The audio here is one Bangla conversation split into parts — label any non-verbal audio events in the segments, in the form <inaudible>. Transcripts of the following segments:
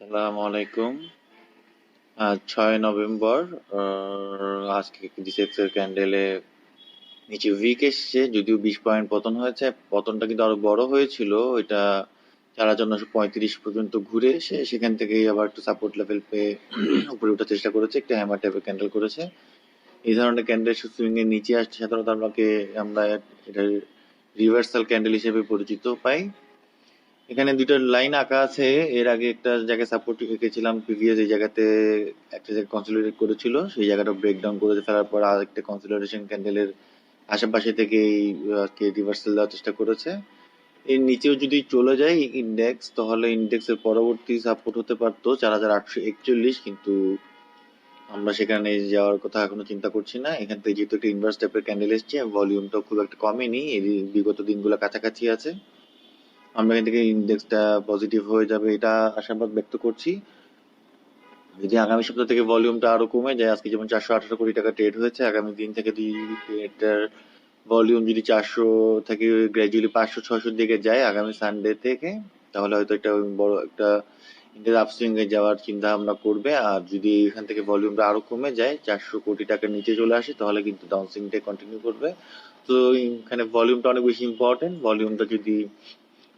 আসসালামু আলাইকুম আজ ছয় নভেম্বর আজকে ডিসেক্স ক্যান্ডেলে নিচে উইক এসছে, যদিও বিশ পয়েন্ট পতন হয়েছে। পতনটা কিন্তু আরও বড় হয়েছিল এটা চারার জন্য পঁয়ত্রিশ পর্যন্ত ঘুরে এসে সেখান থেকে আবার একটু সাপোর্ট লেভেল পেয়ে <clears throat> উপরে ওঠার চেষ্টা করেছে, একটা হ্যামার টাইপের ক্যান্ডেল করেছে। এই ধরনের ক্যান্ডেল সুইং এর নিচে আসছে, সাধারণত আমাকে আমরা এটা রিভার্সাল ক্যান্ডেল হিসেবে পরিচিত পাই। এখানে দুটো লাইন আঁকা আছে। এর আগে একটা জায়গায় সাপোর্ট এঁকেছিলাম প্রিভিয়াস এই জায়গাতে একটা জায়গায় কনসোলিডেট করেছিল, সেই জায়গাটা ব্রেকডাউন করে ফেলার পর আর একটা কনসোলিডেশন ক্যান্ডেলের আশেপাশে থেকে আজকে রিভার্সাল দেওয়ার চেষ্টা করেছে। এর নিচেও যদি চলে যায় ইন্ডেক্স তাহলে ইন্ডেক্সের পরবর্তী সাপোর্ট হতে পারতো চার হাজার আটশো একচল্লিশ, কিন্তু আমরা সেখানে যাওয়ার কথা এখনও চিন্তা করছি না। এখান থেকে যেহেতু একটা ইনভার্স টাইপের ক্যান্ডেল এসছে ভলিউমটা খুব একটা কমেনি এই বিগত দিনগুলো কাছাকাছি আছে। আমরা এখান থেকে ইন্ডেক্সটা পজিটিভ হয়ে যাবে, এটা আশাবাদ ব্যক্ত করছি। যদি আগামী সপ্তাহ থেকে ভলিউমটা আরও কমে যায়, আজকে যেমন চারশো আঠারো কোটি টাকা ট্রেড হয়েছে, আগামী দিন থেকে এটার ভলিউম যদি চারশো থেকে গ্র্যাজুয়ালি পাঁচশো, ছয়শোর দিকে যায়, আগামী সানডে থেকে, তাহলে হয়তো একটা বড় একটা ইন্ডিয়ার আপসুইং এ যাওয়ার চিন্তা ভাবনা করবে। আর যদি এখান থেকে ভলিউমটা আরও কমে যায়, চারশো কোটি টাকার নিচে চলে আসে, তাহলে কিন্তু ডাউনসুইংটা কন্টিনিউ করবে। তো এখানে ভলিউমটা অনেক বেশি ইম্পর্টেন্ট ভলিউমটা যদি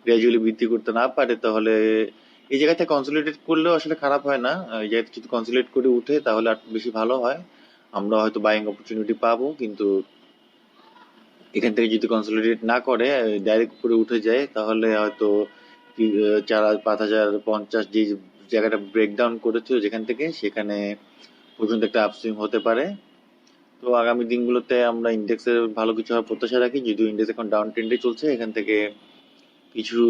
গ্র্যাজুয়ালি বৃদ্ধি করতে না পারে, তাহলে এই জায়গাতে কনসোলিডেট করলেও আসলে খারাপ হয় না। এই জায়গাতে যদি কনসোলিডেট করে উঠে, তাহলে আর বেশি ভালো হয়। আমরা হয়তো বাইং অপরচুনিটি পাবো, কিন্তু এখান থেকে যদি কনসোলিডেট না করে ডাইরেক্ট উপরে উঠে যায়, তাহলে হয়তো চার পাঁচ হাজার, পঞ্চাশ যে জায়গাটা ব্রেকডাউন করেছিল যেখান থেকে, সেখানে পর্যন্ত একটা আপসুইং হতে পারে। তো আগামী দিনগুলোতে আমরা ইন্ডেক্সের ভালো কিছু হওয়ার প্রত্যাশা রাখি। যদিও ইন্ডেক্স এখন ডাউন ট্রেন্ডে চলছে, এখান থেকে কিছু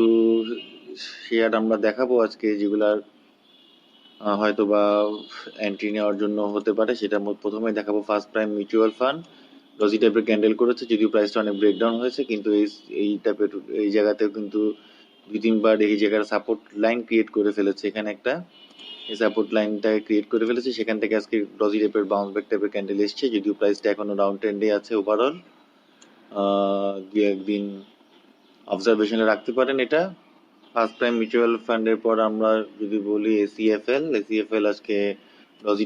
শেয়ার আমরা দেখাবো আজকে যেগুলার হয়তো বা এন্ট্রি নেওয়ার জন্য হতে পারে। সেটা প্রথমে দেখাবো first prime mutual fund doji টাইপের ক্যান্ডেল করেছে, যদিও প্রাইসটা অনেক ব্রেকডাউন হয়েছে, কিন্তু এই এই টাইপের এই জায়গাতেও কিন্তু দুই তিনবার এই জায়গার সাপোর্ট লাইন ক্রিয়েট করে ফেলেছে এখানে একটা। এই সাপোর্ট লাইনটা ক্রিয়েট করে ফেলেছে, সেখান থেকে আজকে রজি টাইপের বাউন্স ব্যাক টাইপের ক্যান্ডেল এসছে, যদিও প্রাইসটা এখনও ডাউন ট্রেন্ডে আছে ওভারঅল দু একদিন অবজারভেশনে রাখতে পারেন এটা। ফার্স্ট টাইম মিউচুয়াল ফান্ডের পর আমরা যদি বলি এসিএফএল এসিএফএল আজকে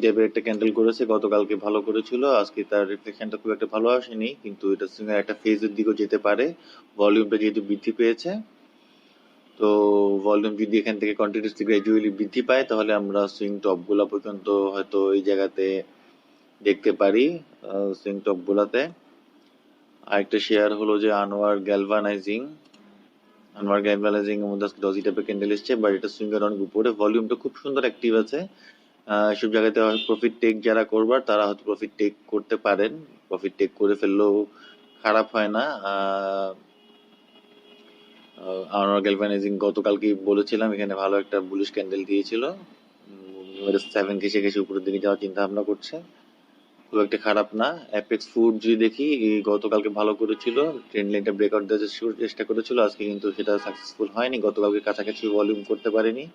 টাইপের একটা ক্যান্ডেল করেছে, গতকালকে ভালো করেছিল, আজকে তার রিফ্লেকশনটা খুব একটা ভালো আসেনি, কিন্তু এটা সুইং একটা ফেজের দিকেও যেতে পারে। ভলিউমটা যেহেতু বৃদ্ধি পেয়েছে, তো ভলিউম যদি এখান থেকে কন্টিনিউসলি গ্র্যাজুয়ালি বৃদ্ধি পায়, তাহলে আমরা সুইং টপগুলা পর্যন্ত হয়তো এই জায়গাতে দেখতে পারি সুইং টপগুলাতে আরেকটা শেয়ার হলো যে আনোয়ার গ্যালভানাইজিং আনোয়ার গ্যালভানাইজিং এর মধ্যে ডজি টাইপের ক্যান্ডেল এসছে বাট এটা সুইং এর অনেক উপরে ভলিউমটা খুব সুন্দর অ্যাক্টিভ আছে। এসব জায়গাতে প্রফিট টেক যারা করবার, তারা হয়তো প্রফিট টেক করতে পারেন। প্রফিট টেক করে ফেললেও খারাপ হয় না। আনোয়ার গ্যালভানাইজিং গতকালকে বলেছিলাম, এখানে ভালো একটা বুলিশ ক্যান্ডেল দিয়েছিল। সেভেন ঘেসে ঘেসে উপরের দিকে যাওয়ার চিন্তা ভাবনা করছে। খুব একটা খারাপ না। অ্যাপেক্স ফুড যদি দেখি, গতকালকে ভালো করেছিল ট্রেন্ড লাইনটা ব্রেকআউট দেওয়ার চেষ্টা- চেষ্টা করেছিল, আজকে কিন্তু সেটা সাকসেসফুল হয়নি, গতকালকে কাছাকাছি ভলিউম করতে পারেনি।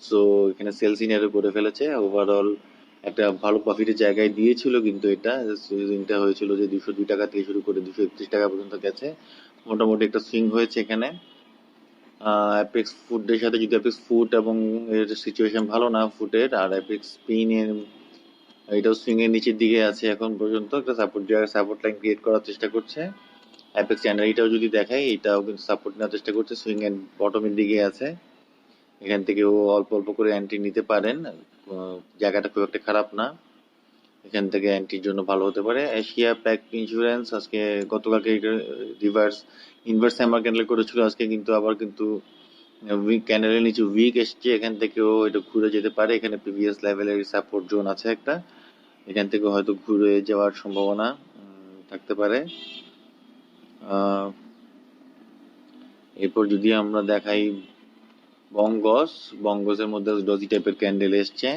সো এখানে সেলস ইনারও করে ফেলেছে ওভারঅল একটা ভালো প্রফিটের জায়গায় দিয়েছিল কিন্তু এটা। সুইংটা হয়েছিল যে দুশো দুই টাকা থেকে শুরু করে দুশো একত্রিশ টাকা পর্যন্ত গেছে। মোটামুটি একটা সুইং হয়েছে এখানে। অ্যাপেক্স ফুডের সাথে যদি অ্যাপেক্স ফুড এবং এর সিচুয়েশন ভালো না ফুডের আর অ্যাপেক্স স্পিনের এটাও সুইং এর নিচের দিকে আছে এখন পর্যন্ত। একটা সাপোর্ট জায়গা সাপোর্ট লাইন ক্রিয়েট করার চেষ্টা করছে। অ্যাপেক্স চ্যানেল এটাও যদি দেখাই, এটাও কিন্তু সাপোর্ট নেওয়ার চেষ্টা করছে। সুইং এর বটমের দিকে আছে। এখান থেকে ও অল্প অল্প করে অ্যান্টি নিতে পারেন। জায়গাটা খুব একটা খারাপ না। এখান থেকে অ্যান্টির জন্য ভালো হতে পারে। এশিয়া প্যাক ইন্স্যুরেন্স আজকে গতকালকে রিভার্স ইনভার্স হ্যামার ক্যান্ডেল করেছিল। আজকে কিন্তু আবার কিন্তু উইক ক্যান্ডেলের নিচে উইক এসছে। এখান থেকেও এটা ঘুরে যেতে পারে। এখানে প্রিভিয়াস লেভেলের সাপোর্ট জোন আছে একটা। এখান থেকে হয়তো ঘুরে যাওয়ার সম্ভাবনা থাকতে পারে। এরপর যদি আমরা দেখাই বঙ্গস বঙ্গসের মধ্যে ডজি টাইপের ক্যান্ডেল এসছে।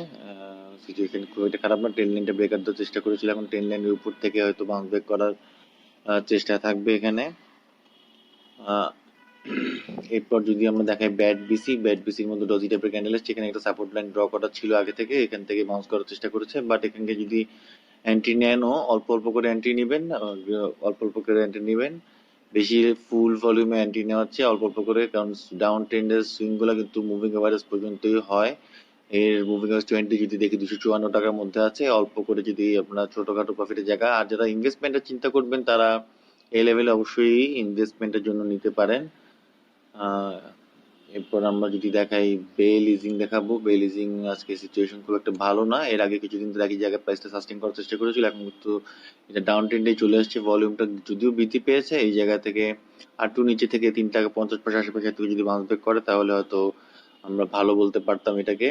সিচুয়েশন খুব একটা খারাপ না টেন লাইনটা ব্রেকার দেওয়ার চেষ্টা করেছিল এখন টেন লাইনের উপর থেকে হয়তো বাউন্স ব্যাক করার চেষ্টা থাকবে এখানে। আহ, এরপর যদি আমরা দেখাই ব্যাট বিসি ব্যাট বিসির মধ্যে ডজি টাইপের ক্যান্ডেল এসছে এখানে একটা সাপোর্ট লাইন ড্র করা ছিল আগে থেকে, এখান থেকে বাউন্স করার চেষ্টা করেছে বাট এখানকে যদি এন্ট্রি নেনও অল্প অল্প করে এন্ট্রি নেবেন অল্প অল্প করে এন্ট্রি নেবেন, বেশি ফুল ভলিউমে এন্ট্রি নেওয়া হচ্ছে অল্প অল্প করে, কারণ ডাউন ট্রেন্ডের সুইংগুলো কিন্তু মুভিং এভারেজ পর্যন্তই হয়। এর মুভিং এস টোয়েন্টি যদি দেখি, দুশো চুয়ান্ন টাকার মধ্যে আছে, অল্প করে যদি আপনার ছোটখাটো প্রফিটের জায়গা, আর যারা ইনভেস্টমেন্টের চিন্তা করবেন, তারা এই লেভেলে অবশ্যই ইনভেস্টমেন্টের জন্য নিতে পারেন। এরপর আমরা যদি দেখাই বে লিজিং দেখাবো। বে লিজিং আজকে সিচুয়েশন খুব একটা ভালো না। এর আগে কিছুদিন ধরে একই জায়গায় প্রাইসটা সাস্টেন করার চেষ্টা করেছিল। এখন কিন্তু এটা ডাউন ট্রেন্ডে চলে আসছে। ভলিউমটা যদিও বৃদ্ধি পেয়েছে, এই জায়গা থেকে আর টু নিচে থেকে তিন টাকা পঞ্চাশ পয়সা আশেপাশে থেকে যদি বাউন্স ব্যাক করে, তাহলে হয়তো আমরা ভালো বলতে পারতাম এটাকে।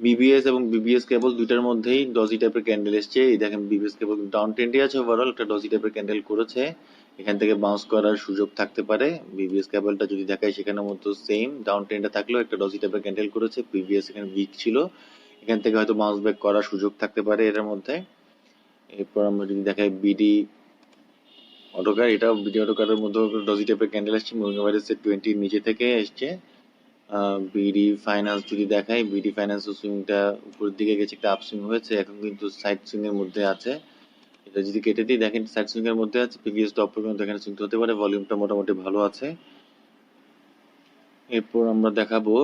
বিবিএস এবং বিবিএস কেবল দুইটার মধ্যেই ডজি টাইপের ক্যান্ডেল এসছে। এই দেখেন বিবিএস কেবল ডাউন ট্রেন্ডে আছে ওভারঅল একটা ডজি টাইপের ক্যান্ডেল করেছে। এখান থেকে বাউন্স করার সুযোগ থাকতে পারে। বিবিএস কেবলটা যদি দেখায় সেখানের মধ্যে সেম ডাউন ট্রেন্ডে থাকলেও একটা ডজি টাইপের ক্যান্ডেল করেছে। বিবিএস এখানে উইক ছিল। এখান থেকে হয়তো বাউন্স ব্যাক করার সুযোগ থাকতে পারে এটার মধ্যে। এরপর আমরা যদি দেখাই বিডি অটোকার এটা বিডি অটোকারের মধ্যে ডজি টাইপের ক্যান্ডেল আসছে মুভিং এভারেজের টোয়েন্টির নিচে থেকে এসছে। বিডি ফাইন্যান্স যদি দেখাই বিডি ফাইন্যান্স সুইংটা উপরের দিকে গেছে, একটা আপসুইং হয়েছে। এখন কিন্তু সাইড সুইং এর মধ্যে আছে। এটা যদি কেটে দিই, দেখেন সাইড সুইং এর মধ্যে আছে প্রিভিয়াস টপ পর্যন্ত এখানে সুইং হতে পারে ভলিউমটা মোটামুটি ভালো আছে। এরপর আমরা দেখাবো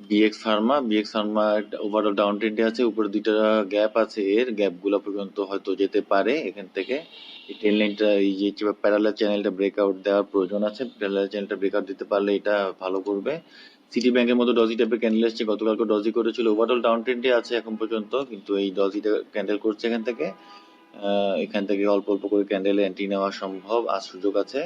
BX Pharma BX Pharma overall down ট্রেন্ডে আছে, উপরে দুইটা গ্যাপ আছে, এর গ্যাপগুলো পর্যন্ত হয়তো যেতে পারে এখান থেকে। এই ট্রেন লাইনটা এই যে প্যারালাল চ্যানেলটা ব্রেকআউট দেওয়ার প্রয়োজন আছে প্যারালাল চ্যানেলটা ব্রেকআউট দিতে পারলে এটা ভালো করবে। সিটি ব্যাংকের মতো ডজি টাইপের ক্যান্ডেল এসছে গতকালকে ডজি করেছিল। ওভারঅল ডাউন ট্রেন্ডে আছে এখন পর্যন্ত, কিন্তু এই ডজিটা ক্যান্ডেল করছে এখান থেকে। এখান থেকে অল্প অল্প করে ক্যান্ডেলে এন্ট্রি নেওয়া সম্ভব, আর সুযোগ আছে।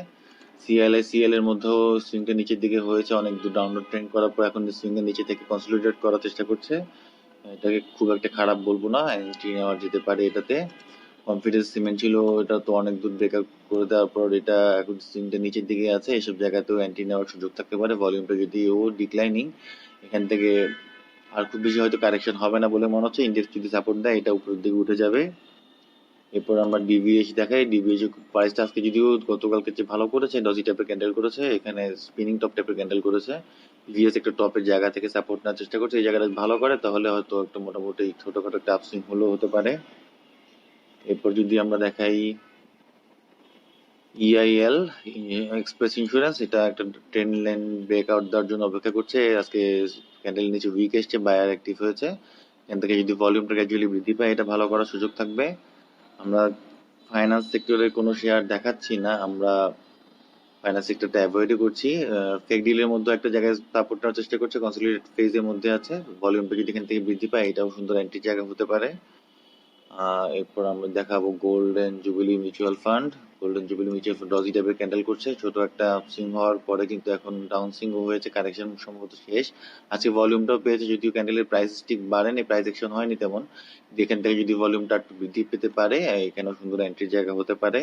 সিএল সিএল এর মধ্যেও সুইংটা নিচের দিকে হয়েছে, অনেক দূর ডাউনলোড ট্রেন করার পর এখন সুইং এর নিচে থেকে কনসলিডেট করার চেষ্টা করছে, এটাকে খুব একটা খারাপ বলব না এন্ট্রি নেওয়া যেতে পারে এটাতে। কনফিডেন্স সিমেন্ট ছিল, এটা তো অনেক দূর ব্রেকআপ করে দেওয়ার পর এটা এখন সুইংটা নিচের দিকে আছে। এসব জায়গাতেও এন্ট্রি নেওয়ার সুযোগ থাকতে পারে। ভলিউমটা যদিও ডিক্লাইনিং এখান থেকে আর খুব বেশি হয়তো কারেকশন হবে না বলে মনে হচ্ছে। ইন্ডেক্স যদি সাপোর্ট দেয়, এটা উপরের দিকে উঠে যাবে। এরপর আমরা ডিভিএস দেখাই। ডিভিএস প্রাইসটা আজকে যদিও গতকালকে যে ভালো করেছে ডজি টাইপের ক্যান্ডেল করেছে, এখানে স্পিনিং টপ টাইপের ক্যান্ডেল করেছে। ডিভিএস একটা টপের জায়গা থেকে সাপোর্ট নেওয়ার চেষ্টা করছে। এই জায়গাটা ভালো করে, তাহলে হয়তো একটা মোটামুটি ছোটখাটো একটা আপসুইং হলেও হতে পারে। এরপর যদি আমরা দেখাই ইআইএল এক্সপ্রেস ইন্স্যুরেন্স এটা একটা ট্রেন লাইন ব্রেকআউট দেওয়ার জন্য অপেক্ষা করছে। আজকে ক্যান্ডেল নিচে উইক এসছে বায়ার অ্যাক্টিভ হয়েছে। এখান থেকে যদি ভলিউমটা গ্র্যাজুয়ালি বৃদ্ধি পায়, এটা ভালো করার সুযোগ থাকবে। আমরা ফাইন্যান্স সেক্টরের কোনো শেয়ার দেখাচ্ছি না, আমরা ফাইন্যান্স সেক্টরটা অ্যাভয়েডই করছি। ফেক ডিলের মধ্যে একটা জায়গায় সাপোর্ট নেওয়ার চেষ্টা করছে কনসলিডেট ফেজের মধ্যে আছে। ভলিউমটা যদি এখান থেকে বৃদ্ধি পায়, এটাও সুন্দর এন্ট্রি জায়গা হতে পারে। এরপর আমরা দেখাবো golden jubilee mutual fund golden jubilee mutual fund doji টাইপের ক্যান্ডেল করছে। ছোট একটা সিং হওয়ার পরে কিন্তু এখন ডাউন সিং হয়েছে। কারেকশন সম্ভবত শেষ। আজকে ভলিউমটাও পেয়েছে, যদিও ক্যান্ডেলের প্রাইস ঠিক বাড়েনি প্রাইস অ্যাকশন হয়নি তেমন। এখান থেকে যদি ভলিউমটা একটু বৃদ্ধি পেতে পারে, এখানেও সুন্দর এন্ট্রি জায়গা হতে পারে।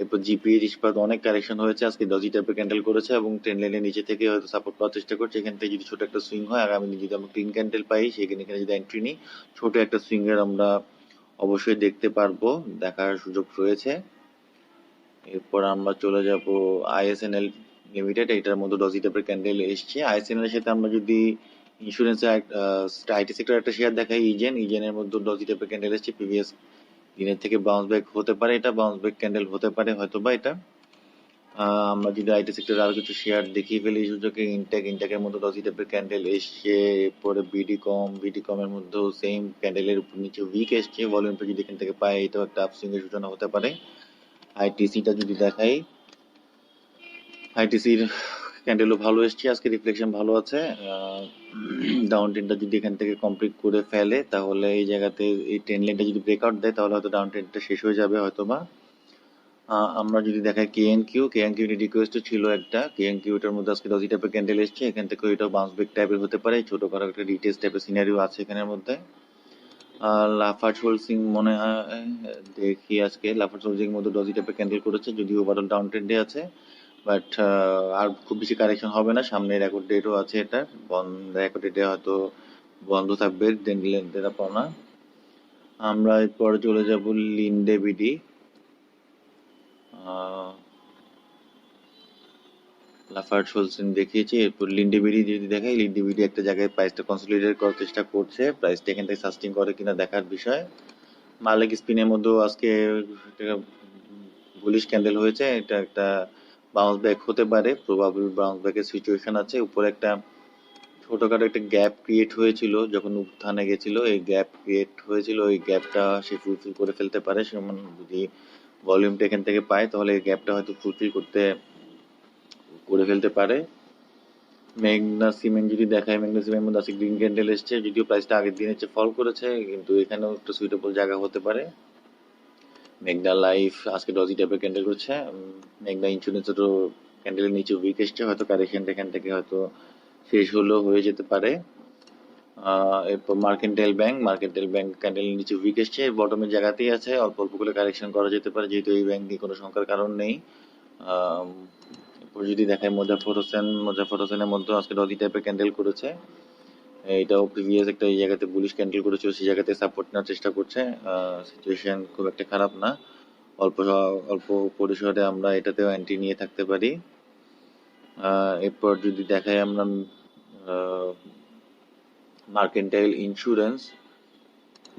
এরপর জিপিএ ইস্পাত অনেক কারেকশন হয়েছে। আজকে ডজি টাইপের ক্যান্ডেল করেছে এবং ট্রেন লাইনের নিচে থেকে হয়তো সাপোর্ট পাওয়ার চেষ্টা করছে। এখান থেকে যদি ছোট একটা সুইং হয় আগামী যদি আমরা ক্লিন ক্যান্ডেল পাই, সেখানে এখানে যদি এন্ট্রি নিই, ছোট একটা সুইং এর আমরা অবশ্যই দেখতে পারব। দেখার সুযোগ রয়েছে। এরপর আমরা চলে যাব আইএসএনএল লিমিটেড এটার মধ্যে ডজি টাইপের ক্যান্ডেল এসছে। আইএসএনএল এর সাথে আমরা যদি ইন্স্যুরেন্স আইটি সেক্টর একটা শেয়ার দেখাই ইজেন ইজেনের মধ্যে ডজি টাইপের ক্যান্ডেল এসছে প্রিভিয়াস দিনের থেকে বাউন্স ব্যাক হতে পারে, এটা বাউন্স ব্যাক ক্যান্ডেল হতে পারে হয়তো বা এটা আমরা যদি আইটি সেক্টরে আরও কিছু শেয়ার দেখিয়ে ফেলি সুযোগে ইনটেক ইনটেকের মধ্যে ডজি টাইপের ক্যান্ডেল এসছে, এরপরে বিডি কম বিডি কম এর মধ্যেও সেম ক্যান্ডেলের নিচে উইক এসছে ভলিউমটা যদি এখান থেকে পাই, এটাও একটা আপসুইং এর সূচনা হতে পারে। আইটিসিটা যদি দেখাই আইটিসির ক্যান্ডেলও ভালো এসছে, আজকে রিফ্লেকশন ভালো আছে। ডাউন ট্রেনটা যদি এখান থেকে কমপ্লিট করে ফেলে, তাহলে এই জায়গাতে এই ট্রেন লাইনটা যদি ব্রেকআউট দেয়, তাহলে হয়তো ডাউন ট্রেনটা শেষ হয়ে যাবে হয়তো বা আমরা যদি দেখাই KN Q KN Q request ছিল একটা। কেএন কিউ এটার মধ্যে আজকে ডজি টাইপের ক্যান্ডেল এসছে, এখান থেকে এটা বাউন্স ব্যাক টাইপের হতে পারে। ছোট করে একটা রিটেস টাইপের সিনারিও আছে এখানের মধ্যে। আর লাফার্জ হোলসিং মনে হয়, দেখি আজকে। হোলসিং এর মধ্যে ডজি টাইপের ক্যান্ডেল করেছে, যদিও ওভারঅল ডাউন ট্রেন্ডে আছে। বাট আর খুব বেশি কারেকশন হবে না। সামনে রেকর্ড ডেটও আছে এটা। বন্ধ রেকর্ড ডেটে হয়তো বন্ধ থাকবে। ডেটা পাওনা আমরা এরপর চলে যাব লিন্ডে বিডি লাফার্জ হোলসিং দেখিয়েছি। এরপর লিন্ডেবিডি যদি দেখাই লিন্ডেবিডি একটা জায়গায় প্রাইসটা কনসলিডেট করার চেষ্টা করছে। প্রাইসটা এখান থেকে সাস্টেন করে কিনা দেখার বিষয়। মালিক স্পিনের মধ্যেও আজকে বুলিশ ক্যান্ডেল হয়েছে। এটা একটা বাউন্স ব্যাক হতে পারে প্রবাবল বাউন্স ব্যাকের সিচুয়েশন আছে। উপরে একটা ছোটখাটো একটা গ্যাপ ক্রিয়েট হয়েছিল, যখন উত্থানে গেছিল, এই গ্যাপ ক্রিয়েট হয়েছিল, ওই গ্যাপটা সে ফুলফিল করে ফেলতে পারে। সেমন যদি ভলিউমটা এখান থেকে পায়, তাহলে এই গ্যাপটা হয়তো ফুলফিল করতে, করে ফেলতে পারে। মেঘনা সিমেন্ট যদি দেখায় মেঘনা সিমেন্ট মধ্যে আছে গ্রিন ক্যান্ডেল এসছে, যদিও প্রাইসটা আগের দিনের চেয়ে ফল করেছে, কিন্তু এখানেও একটা সুইটেবল জায়গা হতে পারে। মেঘনা লাইফ আজকে ডজি টাইপের ক্যান্ডেল করছে। মেঘনা ইন্স্যুরেন্সেরও ক্যান্ডেলের নিচে উইক এসছে, হয়তো কারেকশনটা এখান থেকে হয়তো শেষ হলেও হয়ে যেতে পারে। এরপর মার্কেন্টাইল ব্যাংক মার্কেন্টাইল ব্যাংক ক্যান্ডেলের নিচে উইক এসছে বটমের জায়গাতেই আছে। অল্প অল্প করে কারেকশন করা যেতে পারে, যেহেতু এই ব্যাংক নিয়ে কোনো সংখ্যার কারণ নেই। এরপর যদি দেখায় মোজাফর হোসেন মোজাফর হোসেনের মধ্যে আজকে ডজি টাইপের ক্যান্ডেল করেছে। এটাও প্রিভিয়াস একটা জায়গাতে বুলিশ ক্যান্ডেল করেছিল, সেই জায়গাতে সাপোর্ট নেওয়ার চেষ্টা করছে। সিচুয়েশন খুব একটা খারাপ না। অল্প অল্প পরিসরে আমরা এটাতেও এন্ট্রি নিয়ে থাকতে পারি। এরপর যদি দেখাই আমরা মার্কেন্টাইল ইন্স্যুরেন্স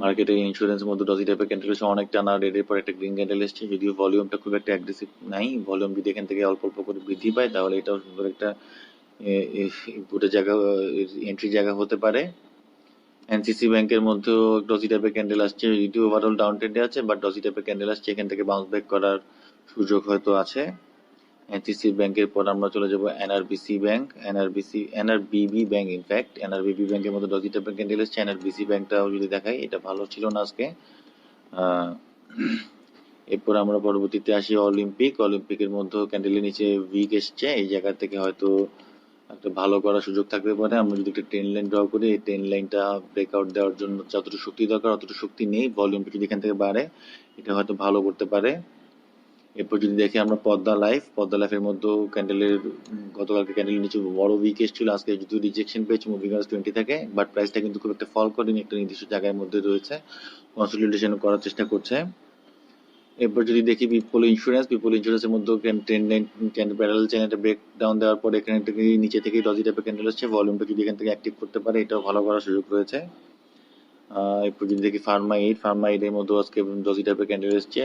মার্কেটের ইন্স্যুরেন্স মধ্যে ডজি টাইপের ক্যান্ডেল এসে অনেক টানা রেডের পর একটা গ্রিন ক্যান্ডেল এসছে, যদিও ভলিউমটা খুব একটা অ্যাগ্রেসিভ নাই। ভলিউম যদি এখান থেকে অল্প অল্প করে বৃদ্ধি পায়, তাহলে এটাও সুন্দর একটা ইনপুটের জায়গা এন্ট্রি জায়গা হতে পারে। এনসিসি ব্যাংকের মধ্যেও ডজি টাইপের ক্যান্ডেল আসছে, যদিও ওভারঅল ডাউন ট্রেন্ডে আছে বাট ডজি টাইপের ক্যান্ডেল আসছে, এখান থেকে বাউন্স ব্যাক করার সুযোগ হয়তো আছে। এনসিসি ব্যাংকের পর আমরা চলে যাব NRBC bank NRBC NRBB bank in fact NRBB ব্যাংকের মধ্যে ডজি টাইপের ক্যান্ডেল এসছে। এনআরবিসি ব্যাংকটাও যদি দেখাই, এটা ভালো ছিল না আজকে। এরপর আমরা পরবর্তীতে আসি অলিম্পিক অলিম্পিকের মধ্যেও ক্যান্ডেলের নিচে উইক এসছে, এই জায়গা থেকে হয়তো একটা ভালো করার সুযোগ থাকতে পারে আমরা যদি একটা ট্রেন লাইন ড্র করি, এই ট্রেন লাইনটা ব্রেকআউট দেওয়ার জন্য যতটুকু শক্তি দরকার, অতটুকু শক্তি নেই ভলিউমটা যদি এখান থেকে বাড়ে, এটা হয়তো ভালো করতে পারে। এরপর যদি দেখি আমরা পদ্মা লাইফ পদ্মা লাইফের মধ্যেও ক্যান্ডেলের গতকালকে ক্যান্ডেলের নিচে বড় উইক এসেছিল আজকে যদি রিজেকশন পেয়েছে মুভিং আওয়ার্স টোয়েন্টি থেকে বাট প্রাইসটা কিন্তু খুব একটা ফল করেনি, একটা নির্দিষ্ট জায়গার মধ্যে রয়েছে। কনসলিডেশন করার চেষ্টা করছে। এরপর যদি দেখি বিপল ইন্স্যুরেন্স বিপল ইন্স্যুরেন্সের মধ্যে প্যারাল চেনটা ব্রেক ডাউন দেওয়ার পর এখান থেকে নিচে থেকে ডজি টাইপের ক্যান্ডেল হচ্ছে ভলিউমটা যদি এখান থেকে অ্যাক্টিভ করতে পারে, এটাও ভালো করার সুযোগ রয়েছে। এরপর যদি দেখি ফার্মা এইট ফার্মা এইট এর মধ্যে আজকে ডজি টাইপের ক্যান্ডেল এসছে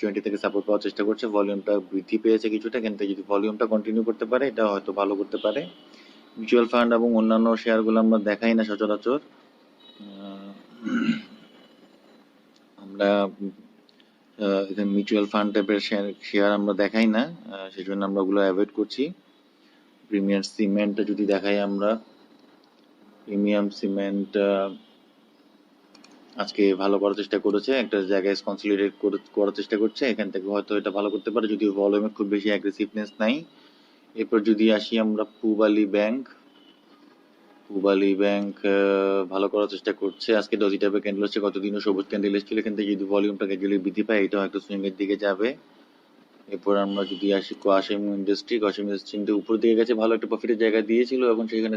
টোয়েন্টি থেকে সাপোর্ট পাওয়ার চেষ্টা করছে ভলিউমটা বৃদ্ধি পেয়েছে কিছুটা, এখান থেকে যদি ভলিউমটা কন্টিনিউ করতে পারে, এটা হয়তো ভালো করতে পারে। মিউচুয়াল ফান্ড এবং অন্যান্য শেয়ারগুলো আমরা দেখাই না সচরাচর। আমরা এখানে মিউচুয়াল ফান্ড টাইপের শেয়ার আমরা দেখাই না আহ, সেই জন্য আমরা ওগুলো অ্যাভয়েড করছি। প্রিমিয়াম সিমেন্ট যদি দেখাই আমরা প্রিমিয়াম সিমেন্ট আজকে ভালো করার চেষ্টা করেছে একটা জায়গায় কনসলিডেট করার চেষ্টা করছে এখান থেকে হয়তো এটা ভালো করতে পারে যদিও ভলিউমে খুব বেশি অ্যাগ্রেসিভনেস নাই। এরপর যদি আসি আমরা পুবালি ব্যাংক পুবালি ব্যাংক ভালো করার চেষ্টা করছে। আজকে ডজি টাইপের ক্যান্ডেল হচ্ছে, কতদিনও সবুজ ক্যান্ডেল এসেছিল এখান থেকে যদি ভলিউমটা গ্র্যাজুয়ালি বৃদ্ধি পায় এটা হয়তো সুইং এর দিকে যাবে। এরপর আমরা যদি আসি কোয়াশিম ইন্ডাস্ট্রি কোয়াশিম ইন্ডাস্ট্রি কিন্তু উপর দিকে গেছে, ভালো একটা প্রফিটের জায়গা দিয়েছিল, এবং সেখানে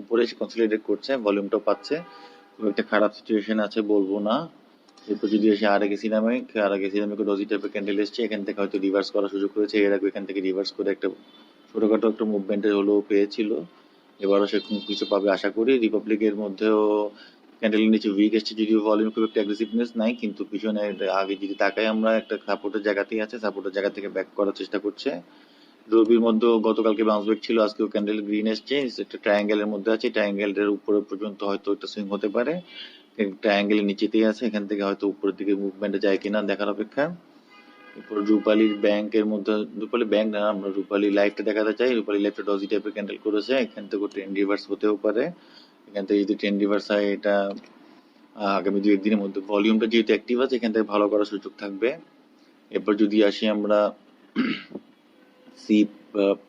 উপরে এসে কনসলিডেট করছে ভলিউমটাও পাচ্ছে। খুব একটা খারাপ সিচুয়েশন আছে বলব না। এরপর যদি আসি আর আগে সিনামিক আর আগে সিনামিক ডজি টাইপের ক্যান্ডেল এসছে, এখান থেকে হয়তো রিভার্স করার সুযোগ রয়েছে। এর আগে এখান থেকে রিভার্স করে একটা ছোটখাটো একটা মুভমেন্টের হলেও পেয়েছিল। এবারও সেরকম কিছু পাবে আশা করি। রিপাবলিকের মধ্যেও ক্যান্ডেলের নিচে উইক এসছে যদিও ভলিউম খুব একটা অ্যাগ্রেসিভনেস নাই, কিন্তু পিছনে আগে যদি তাকাই আমরা, একটা সাপোর্টের জায়গাতেই আছে সাপোর্টের জায়গা থেকে ব্যাক করার চেষ্টা করছে। রবির মধ্যেও গতকালকে বাউন্স ব্যাক ছিল, আজকেও ক্যান্ডেল গ্রিন এসছে, একটা ট্রায়াঙ্গেলের মধ্যে আছে ট্রায়াঙ্গেলের উপরে পর্যন্ত হয়তো একটা সুইং হতে পারে। ট্রায়াঙ্গেলের নিচেতেই আছে, এখান থেকে হয়তো উপরের দিকে মুভমেন্টে যায় কিনা দেখার অপেক্ষা এরপর রূপালী ব্যাংকের মধ্যে, রূপালী ব্যাংক না, আমরা রূপালী লাইফটা দেখাতে চাই। রূপালী লাইফটা ডজি টাইপের ক্যান্ডেল করেছে। এখান থেকে ট্রেন্ড রিভার্স হতেও পারে। এখান থেকে যদি ট্রেন্ড রিভার্স হয়, এটা আগামী দু একদিনের মধ্যে ভলিউমটা যেহেতু অ্যাক্টিভ আছে, এখান থেকে ভালো করার সুযোগ থাকবে। এরপর যদি আসি আমরা সি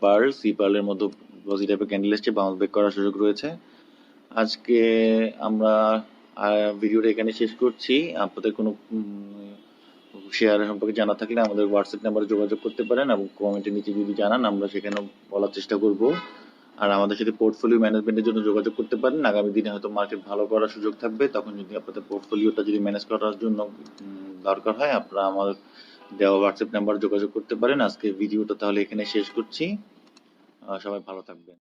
পার্ল সি পার্লের মতো ডজি টাইপের ক্যান্ডেল এসছে বাউন্স ব্যাক করার সুযোগ রয়েছে। আজকে আমরা ভিডিওটা এখানে শেষ করছি। আপনাদের কোনো শেয়ার সম্পর্কে জানা থাকলে আমাদের হোয়াটসঅ্যাপ নাম্বারে যোগাযোগ করতে পারেন এবং কমেন্টের নিচে যদি জানান, আমরা সেখানে বলার চেষ্টা করব। আর আমাদের সাথে পোর্টফোলিও ম্যানেজমেন্টের জন্য যোগাযোগ করতে পারেন। আগামী দিনে হয়তো মার্কেট ভালো করার সুযোগ থাকবে। তখন যদি আপনাদের পোর্টফোলিওটা যদি ম্যানেজ করার জন্য দরকার হয়, আপনারা আমার দেওয়া হোয়াটসঅ্যাপ নাম্বার যোগাযোগ করতে পারেন। আজকে ভিডিওটা তাহলে এখানে শেষ করছি। সবাই ভালো থাকবেন।